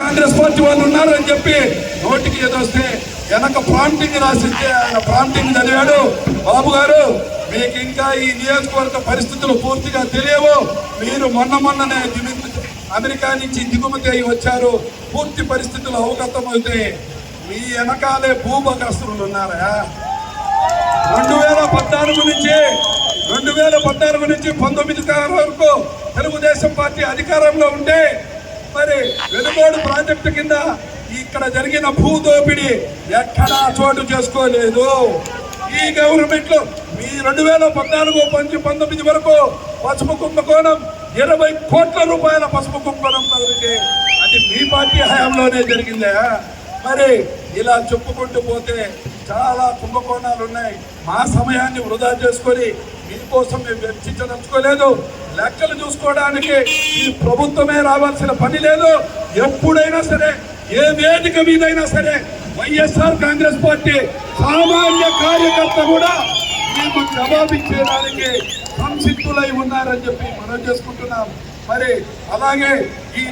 Congress party వాళ్ళు ఉన్నారని చెప్పి నోటికి ఏదో వస్తే వెనక ప్రాంప్టింగ్ రాసిస్తే ఆయన ప్రాంప్టింగ్ చదివాడు. బాబు గారు మీకు ఇంకా ఈ నియోజకవర్గ పరిస్థితులు పూర్తిగా తెలియవు. మీరు మొన్న మొన్ననే దిమి- అమెరికా నుంచి దిగుమతి అయి వచ్చారు. పూర్తి పరిస్థితులు అవగతమవుతాయి. మీ వెనకాలే భూభగస్తులు ఉన్నారా? రెండు వేల పద్నాలుగు నుంచి రెండు వేల పద్నాలుగు నుంచి పంతొమ్మిది వరకు తెలుగుదేశం పార్టీ అధికారంలో ఉంటే మరి వెనుగోడు ప్రాజెక్టు కింద ఇక్కడ జరిగిన భూ దోపిడీ ఎక్కడా చోటు చేసుకోలేదు. ఈ గవర్నమెంట్లో మీ రెండు వేల పద్నాలుగు పంచి పంతొమ్మిది వరకు పసుపు కుంభకోణం ఇరవై కోట్ల రూపాయల పసుపు కుంభకోణం జరిగితే అది మీ పార్టీ హయాంలోనే జరిగిందా? మరి ఇలా చెప్పుకుంటూ పోతే చాలా కుంభకోణాలు ఉన్నాయి. మా సమయాన్ని వృధా చేసుకొని మీకోసం మేము వెచ్చించదలుచుకోలేదు. లెక్కలు చూసుకోవడానికి ఈ ప్రభుత్వమే రావాల్సిన పని లేదు. ఎప్పుడైనా సరే ఏ వేదిక మీదైనా సరే వైఎస్ఆర్ కాంగ్రెస్ పార్టీ సామాన్య కార్యకర్త కూడా మేము జవాబిచ్చేదానికి సంసిద్ధులై ఉన్నారని చెప్పి మనం చేసుకుంటున్నాం. మరి అలాగే ఈ